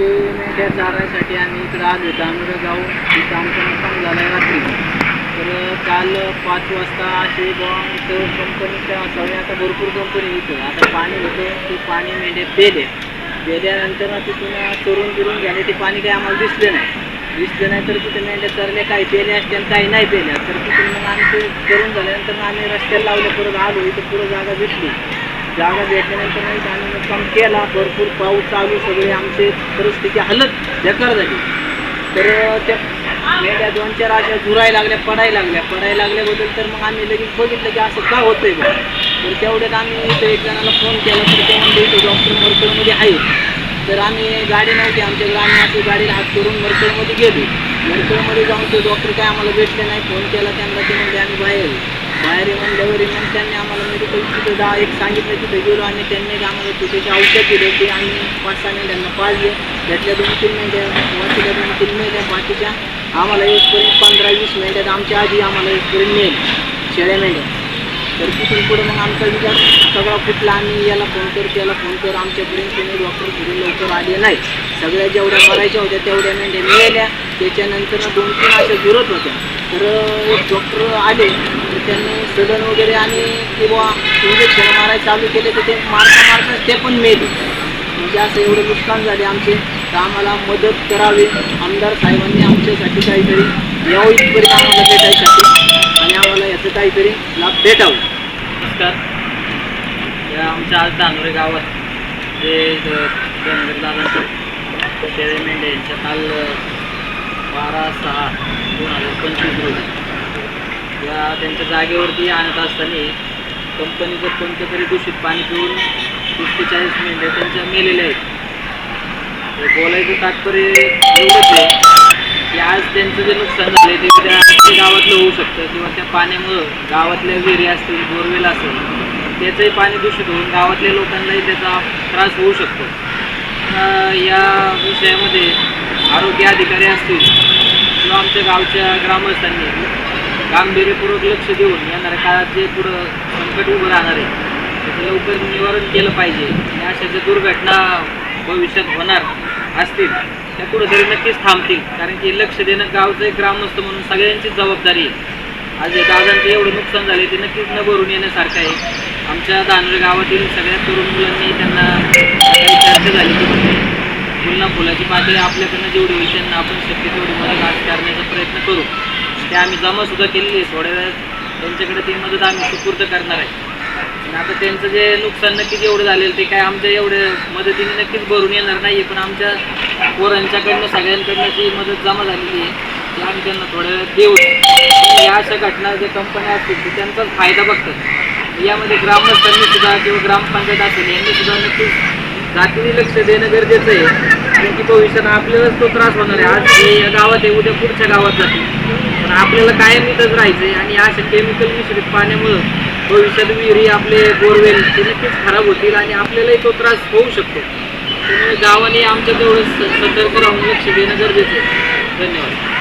ते मेंढ्या चारायसाठी आम्ही इकडं आलो होतो. आम्ही जाऊन तिथं आमचं नुकसान झालं आहे रात्री. तर काल पाच वाजता असे बॉम्ब इथं कंपनीच्या सगळ्या आता भरपूर कंपनी होतं आता पाणी होतं ते पाणी मेंढे पेले. पेल्यानंतर तिथून चरून बिरून गेले ते पाणी काही आम्हाला दिसले नाही. दिसले नाही तर तिथे मेंढ्या चरल्या काही पेल्या असत्या काही नाही पेल्या तर तिथून मग आमचे करून झाल्यानंतर आम्ही रस्त्याला लावले परत आलो. इथं पुढं जागा दिसली. जागा भेटल्यानंतर नाही का आम्ही केला भरपूर पाऊस चालू सगळे आमचे परिस्थिती हलत बेकार झाली. तर त्या मेंढ्या दोन चार अशा झुरायला लागल्या पडायला लागल्या. पडायला लागल्याबद्दल तर मग आम्ही लगेच बघितलं की असं का होतंय बघ. तर तेवढ्यात आम्ही इथं एक जणाला फोन केला तर ते म्हणले इथे डॉक्टर मरकडमध्ये आहे. तर आम्ही गाडी नव्हती आमच्याकडे आम्ही अशी गाडीला हात करून मरकडमध्ये गेलो. मरकडमध्ये जाऊन ते डॉक्टर काय आम्हाला भेटले नाही फोन केला त्यांना ते म्हणजे आम्ही बाहेर बाहेर आहे म्हणल्यावर त्यांनी आम्हाला म्हणजे मेडिकल तिथं दहा एक सांगितलं तिथे गेलो आणि त्यांनी आम्हाला तिथे औषध दिले ते आम्ही पाच त्यांना मेंढ्यांना पाजले त्यातल्या दोन तीन महिन्या वाचल्या दोन तीन महिन्या बाकीच्या आम्हाला एकपर्यंत पंधरा वीस महिन्यात आमच्या आधी आम्हाला एकपर्यंत मिळेल शेळ्या मेंढ्या तर तिथून पुढे मग आमचा विचार सगळा कुठला आम्ही याला फोन कर त्याला फोन कर. आमच्यापर्यंत कोणी डॉक्टर घरी लवकर आले नाही. सगळ्या जेवढ्या मरायच्या होत्या तेवढ्या म्हणजे मेंढ्या मिळाल्या त्याच्यानंतर दोन तीन अशा जुरत होत्या. तर एक डॉक्टर आले. त्यांनी सडन वगैरे आणि किंवा इंजेक्शन मारायला चालू केले तर ते मारता मारता ते पण मेले. म्हणजे असं एवढं नुकसान झाले आमचे. तर आम्हाला मदत करावी. आमदार साहेबांनी आमच्यासाठी काहीतरी यावं इथपर्यंत आम्हाला भेटायसाठी. आणि आम्हाला याचं काहीतरी लाभ भेटावं. नमस्कार. या आमच्या आज धानोरे गावात जे धनगर मेंढे यांच्या काल बारा सहा दोन हजार पंचवीस रोजी या त्यांच्या जागेवरती आणत असताना कंपनीचं कोणतं तरी दूषित पाणी पिऊन तीस ते चाळीस मेंढ्या त्यांच्या मेलेल्या आहेत. तर बोलायचं तात्पर्य एवढंच आहे की आज त्यांचं जे नुकसान झालं ते उद्या गावातलं होऊ शकतं किंवा त्या पाण्यामुळं गावातल्या विहिरी असतील बोरवेल असेल त्याचंही पाणी दूषित होऊन गावातल्या लोकांनाही त्याचा त्रास होऊ शकतो. या विषयामध्ये आरोग्य अधिकारी असतील किंवा आमच्या गावच्या ग्रामस्थांनी गांभीर्यपूर्वक लक्ष देऊन येणाऱ्या काळात जे पुढं संकट उभं राहणार आहे त्याचं लवकर निवारण केलं पाहिजे. आणि अशा ज्या दुर्घटना भविष्यात होणार असतील त्या कुठंतरी नक्कीच थांबतील. कारण की लक्ष देणं गावचं एक ग्रामस्थ म्हणून सगळ्यांचीच जबाबदारी आहे. आज दादांचं एवढं नुकसान झाले ते नक्कीच न भरून येण्यासारखं आहे. आमच्या दानवे गावातील सगळ्या तरुण मुलांनी त्यांना चर्चा झाली की म्हणजे फुलना फुलाची पाकळी आपल्याकडनं जेवढी होईल त्यांना आपण शक्य तेवढी मदत आज करण्याचा प्रयत्न करू. ते आम्ही जमा सुद्धा केलेली आहे. थोड्या वेळात त्यांच्याकडे ती मदत आम्ही सुपूर्द करणार आहे. आणि आता त्यांचं जे नुकसान नक्कीच एवढं झालेलं ते काय आमच्या एवढे मदतीने नक्कीच भरून येणार नाही पण आमच्या पोरांच्याकडनं सगळ्यांकडनं जी मदत जमा झालेली आहे ती आम्ही त्यांना थोड्या वेळात देऊ. या अशा घटना ज्या कंपन्या असतील ते त्यांचाच फायदा बघतात. यामध्ये ग्रामस्थांनी सुद्धा किंवा ग्रामपंचायत असेल यांनी सुद्धा नक्कीच जातीने लक्ष देणं गरजेचं आहे. कारण की भविष्यात आपल्यालाच तो त्रास होणार आहे. आज हे या गावात आहे उद्या पुढच्या गावात जाते पण आपल्याला कायम इथंच राहायचं आहे आणि अशा केमिकल मिश्रित पाण्यामुळं भविष्यात विहिरी आपले बोरवेल ते नक्कीच खराब होतील आणि आपल्यालाही तो त्रास होऊ शकतो. त्यामुळे गावाने आमच्या तेवढं सतर्क राहून लक्ष देणं गरजेचं आहे. धन्यवाद.